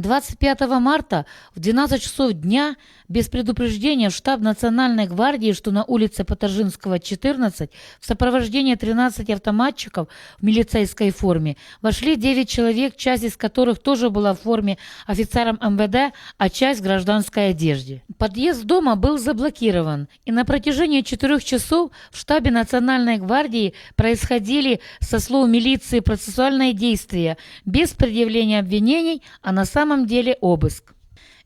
25 марта в 12 часов дня без предупреждения в штаб Национальной гвардии, что на улице Патажинского, 14, в сопровождении 13 автоматчиков в милицейской форме вошли 9 человек, часть из которых тоже была в форме офицером МВД, а часть в гражданской одежде. Подъезд дома был заблокирован, и на протяжении 4 часов в штабе Национальной гвардии происходили, со слов милиции, процессуальные действия без предъявления обвинений, а на самом деле обыск.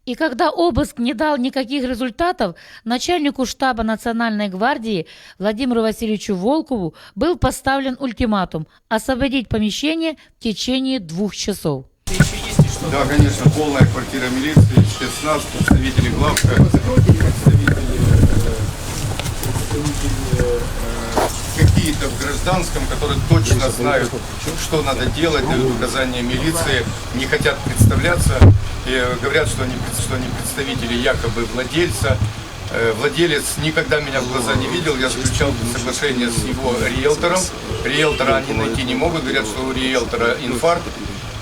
И когда обыск не дал никаких результатов, начальнику штаба Национальной гвардии Владимиру Васильевичу Волкову был поставлен ультиматум освободить помещение в течение двух часов. Да, конечно, полная квартира милиции, спецназ, представители главка, знают, что надо делать, дают указания милиции, не хотят представляться, и говорят, что они, что они представители якобы владельца. Э, Владелец никогда меня в глаза не видел, я заключал соглашение с его риэлтором. Риэлтора они найти не могут, говорят, что у риэлтора инфаркт,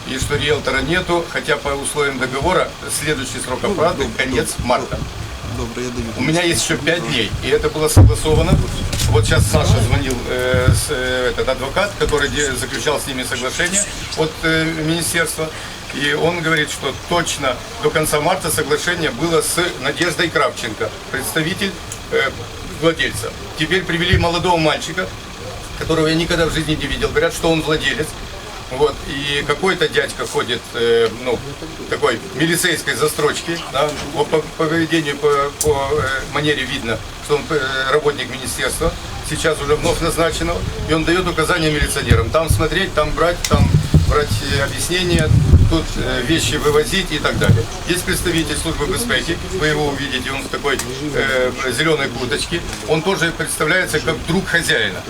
и что риэлтора нету, хотя по условиям договора следующий срок оплаты конец марта. Добре, я даю. У меня есть еще 5 дней, и это было согласовано. Вот сейчас Саша звонил, э, с, э, этот адвокат, который заключал с ними соглашение от э, министерства. И он говорит, что точно до конца марта соглашение было с Надеждой Кравченко, представитель э, владельца. Теперь привели молодого мальчика, которого я никогда в жизни не видел. Говорят, что он владелец. Вот, и какой-то дядька ходит, э, ну, такой милицейской застрочки, да, по, по поведению, по, по э, манере видно, что он э, работник министерства, сейчас уже вновь назначенного, и он дает указания милиционерам, там смотреть, там брать, там брать э, объяснения, тут э, вещи вывозить и так далее. Есть представитель службы безпеки, вы его увидите, он в такой э, зеленой курточке, он тоже представляется как друг хозяина.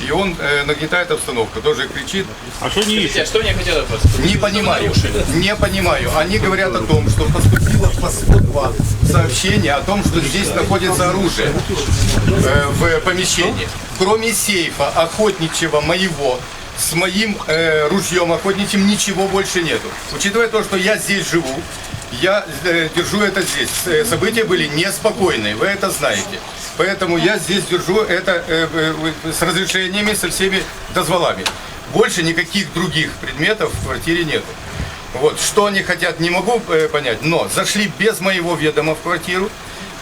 И он э, нагнетает обстановку, тоже кричит. А что не ищут? Что мне хотелось вас? Не понимаю, не понимаю. Они говорят о том, что поступило по 102 сообщение о том, что здесь находится оружие э, в помещении. Кроме сейфа охотничьего моего, с моим э, ружьем охотничьим ничего больше нету. Учитывая то, что я здесь живу, я э, держу это здесь. Э, События были неспокойные, вы это знаете. Поэтому я здесь держу это э, э, с разрешениями, со всеми дозволами. Больше никаких других предметов в квартире нету. Вот, что они хотят, не могу э, понять, но зашли без моего ведома в квартиру,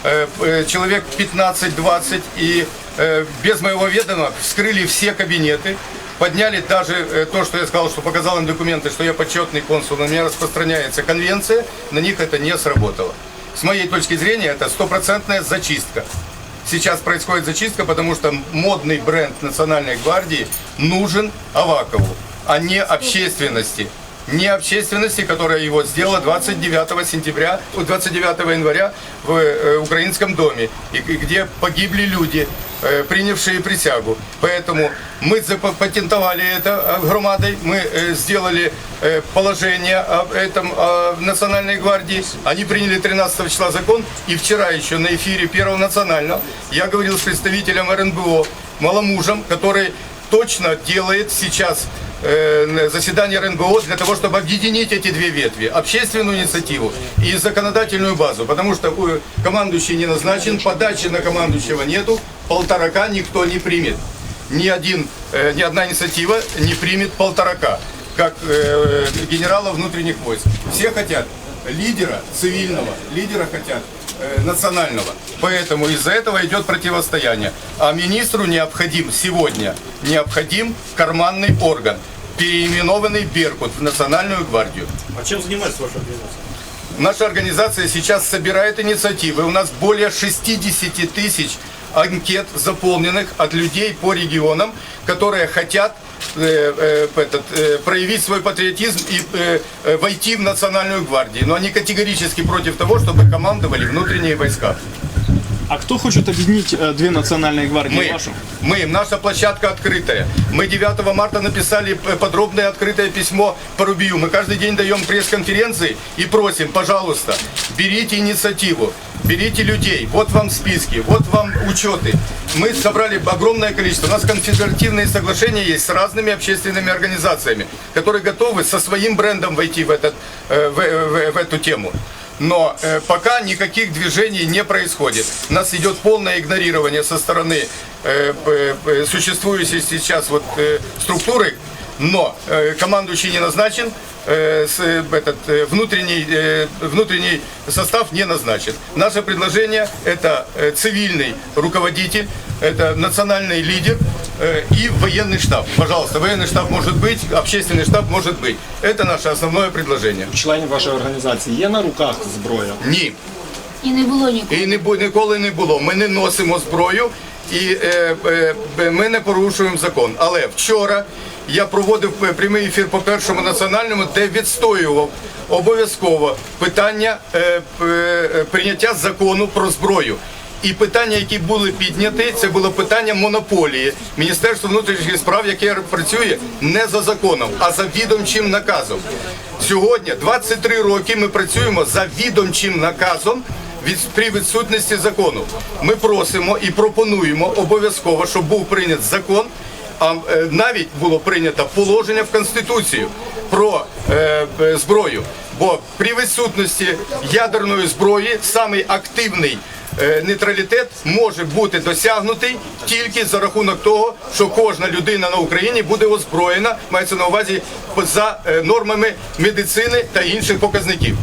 э, э, человек 15-20, и э, без моего ведома вскрыли все кабинеты, подняли даже э, то, что я сказал, что показал им документы, что я почетный консул, на меня распространяется конвенция, на них это не сработало. С моей точки зрения, это стопроцентная зачистка. Сейчас происходит зачистка, потому что модный бренд Национальной гвардии нужен Авакову, а не общественности. Не общественности, которая его сделала 29 сентября, 29 января в э, Украинском доме, и, где погибли люди, э, принявшие присягу. Поэтому мы запатентовали это э, громадой, мы э, сделали э, положение об этом о Национальной гвардии. Они приняли 13 числа закон, и вчера еще на эфире Первого национального я говорил с представителем РНБО, маломужем, который точно делает сейчас э, заседание РНБО для того, чтобы объединить эти две ветви, общественную инициативу и законодательную базу, потому что э, командующий не назначен, подачи на командующего нету, полторака никто не примет. Ни, один, э, ни одна инициатива не примет полторака, как э, генерала внутренних войск. Все хотят лидера цивильного, лидера хотят э, национального. Поэтому из-за этого идет противостояние. А министру необходим сегодня, необходим карманный орган, переименованный Беркут в Национальную гвардию. А чем занимается ваша организация? Наша организация сейчас собирает инициативы. У нас более 60 тысяч анкет заполненных от людей по регионам, которые хотят э, э, этот, э, проявить свой патриотизм и э, э, войти в Национальную гвардию. Но они категорически против того, чтобы командовали внутренние войска. А кто хочет объединить э, две национальные гвардии Мы, вашу? мы, наша площадка открытая. Мы 9 марта написали п- подробное открытое письмо по Рубию. Мы каждый день даем пресс-конференции и просим, пожалуйста, берите инициативу. берите людей, вот вам списки, вот вам учеты. Мы собрали огромное количество. У нас конфедеративные соглашения есть с разными общественными организациями, которые готовы со своим брендом войти в, этот, э, в, в- в эту тему. Но э, пока никаких движений не происходит. Нас идет полное игнорирование со стороны э, п- существующей сейчас вот, э, структуры, но э, командующий не назначен, э, с, э, этот, э, внутренний, э, внутренний состав не назначен. Наше предложение это э, цивильный руководитель, это национальный лидер э, и военный штаб. Пожалуйста, военный штаб может быть, общественный штаб может быть. Это наше основное предложение. Членів вашої організації є на руках зброя? Ні. І не було нікого. І не бу- ніколи не було. Ми не носимо зброю і е, е, б- ми не порушуємо закон. Але вчора я проводив е, прямий ефір по першому національному, де відстоював обов'язково питання е, п- е, прийняття закону про зброю. І питання, які були підняті, це було питання монополії. Міністерство внутрішніх справ, яке працює не за законом, а за відомчим наказом. Сьогодні 23 роки ми працюємо за відомчим наказом від при відсутності закону. Ми просимо і пропонуємо обов'язково, щоб був прийнят закон. А е, навіть було прийнято положення в Конституцію про е, е, зброю. Бо при відсутності ядерної зброї самий активний нейтралітет може бути досягнутий тільки за рахунок того, що кожна людина на Україні буде озброєна, мається на увазі за е, нормами медицини та інших показників.